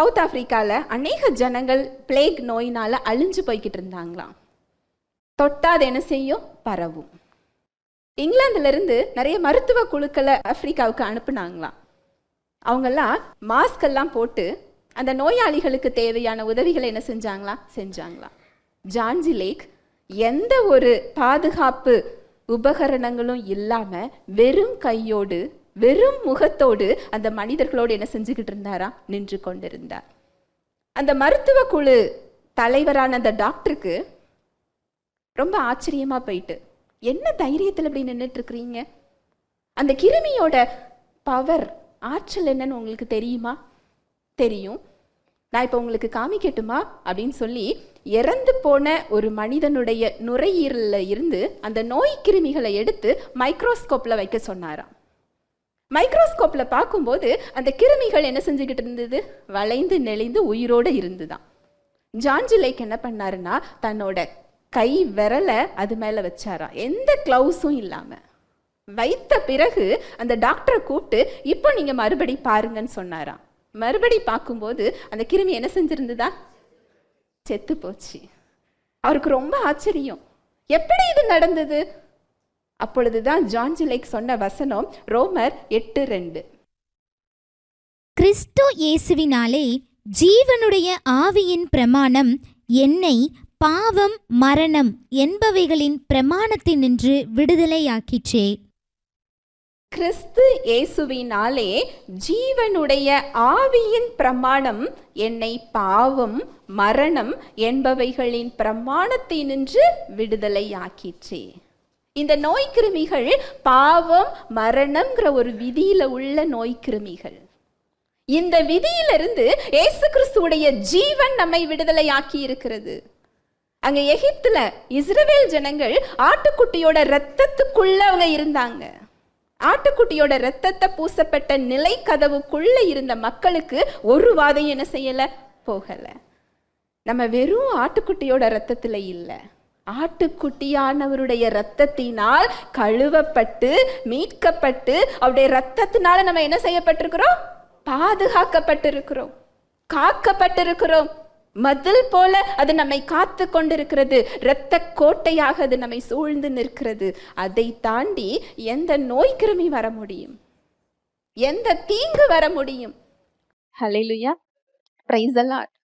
South ஆஃப்ரிக்காவில் அநேக ஜனங்கள் plague நோயினால் அழிஞ்சு போய்கிட்டு இருந்தாங்களாம். தொட்டா அது என்ன செய்யும்? பரவும். இங்கிலாந்துலேருந்து நிறைய மருத்துவ குழுக்களை ஆஃப்ரிக்காவுக்கு அனுப்புனாங்களாம். அவங்கெல்லாம் மாஸ்க் எல்லாம் போட்டு அந்த நோயாளிகளுக்கு தேவையான உதவிகளை என்ன செஞ்சாங்களா செஞ்சாங்களாம். ஜான்ஜி லேக் எந்த ஒரு பாதுகாப்பு உபகரணங்களும் இல்லாமல் வெறும் கையோடு வெறும் முகத்தோடு அந்த மனிதர்களோடு என்ன செஞ்சுக்கிட்டு இருந்தாரா? நின்று கொண்டிருந்தார். அந்த மருத்துவ குழு தலைவரான அந்த டாக்டருக்கு ரொம்ப ஆச்சரியமா போயிட்டு என்ன தைரியத்தில் இப்படி நின்றுட்டு இருக்கிறீங்க அந்த கிருமியோட பவர் ஆற்றல் என்னன்னு உங்களுக்கு தெரியுமா? தெரியும். நான் இப்போ உங்களுக்கு காமிக்கட்டுமா? அப்படின்னு சொல்லி இறந்து போன ஒரு மனிதனுடைய நுரையீரலில் இருந்து அந்த நோய் கிருமிகளை எடுத்து மைக்ரோஸ்கோப்பில் வைக்க சொன்னாராம். மைக்ரோஸ்கோப்பில் பார்க்கும்போது அந்த கிருமிகள் என்ன செஞ்சுக்கிட்டு இருந்தது? வளைந்து நெளிந்து உயிரோடு இருந்துதான். ஜான்ஜி லேக் என்ன பண்ணாருன்னா தன்னோட கை விரலை அது மேலே வச்சாராம். எந்த க்ளவுஸும் இல்லாமல் வைத்த பிறகு அந்த டாக்டரை கூப்பிட்டு இப்போ நீங்கள் மறுபடி பாருங்கன்னு சொன்னாராம். மறுபடி பார்க்கும்போது அந்த கிருமி என்ன செஞ்சுருந்ததா? செத்து போச்சு. அவருக்கு ரொம்ப ஆச்சரியம். எப்படி இது நடந்தது? அப்பொழுதுதான் ஜான்ஜி லேக் சொன்ன வசனம் ரோமர் எட்டு ரெண்டு. கிறிஸ்து இயேசுவினாலே ஜீவனுடைய ஆவியின் பிரமாணம் என்னை பாவம் மரணம் என்பவைகளின் பிரமாணத்தினின்று விடுதலையாக்கிற்றே. கிறிஸ்து இயேசுவினாலே ஜீவனுடைய ஆவியின் பிரமாணம் என்னை பாவம் மரணம் என்பவைகளின் பிரமாணத்தினின்று விடுதலையாக்கிற்றே. இந்த நோய் கிருமிகள் பாவம் மரணம்ங்கிற ஒரு விதியில உள்ள நோய் கிருமிகள் இந்த விதியிலிருந்து இயேசு கிறிஸ்துடைய ஜீவன் நம்மை விடுதலையாக்கி இருக்கிறது. அங்க எகிப்துல இஸ்ரவேல் ஜனங்கள் ஆட்டுக்குட்டியோட ரத்தத்துக்குள்ள அவங்க இருந்தாங்க. ஆட்டுக்குட்டியோட ரத்தத்தை பூசப்பட்ட நிலை கதவுக்குள்ள இருந்த மக்களுக்கு ஒரு வாதம் என்ன செய்யல? போகல. நம்ம வெறும் ஆட்டுக்குட்டியோட ரத்தத்துல இல்லை. ஆட்டுக்குட்டியானவருடைய ரத்தத்தினால் கழுவப்பட்டு மீட்கப்பட்டு அவருடைய ரத்தத்தினால நம்ம என்ன செய்யப்பட்டிருக்கிறோம்? பாதுகாக்கப்பட்டிருக்கிறோம். காக்கப்பட்டிருக்கிறோம். மதில் போல அது நம்மை காத்து கொண்டிருக்கிறது. இரத்த கோட்டையாக அது நம்மை சூழ்ந்து நிற்கிறது. அதை தாண்டி எந்த நோய் கிருமி வர முடியும்? எந்த தீங்கு வர முடியும்? Hallelujah price allot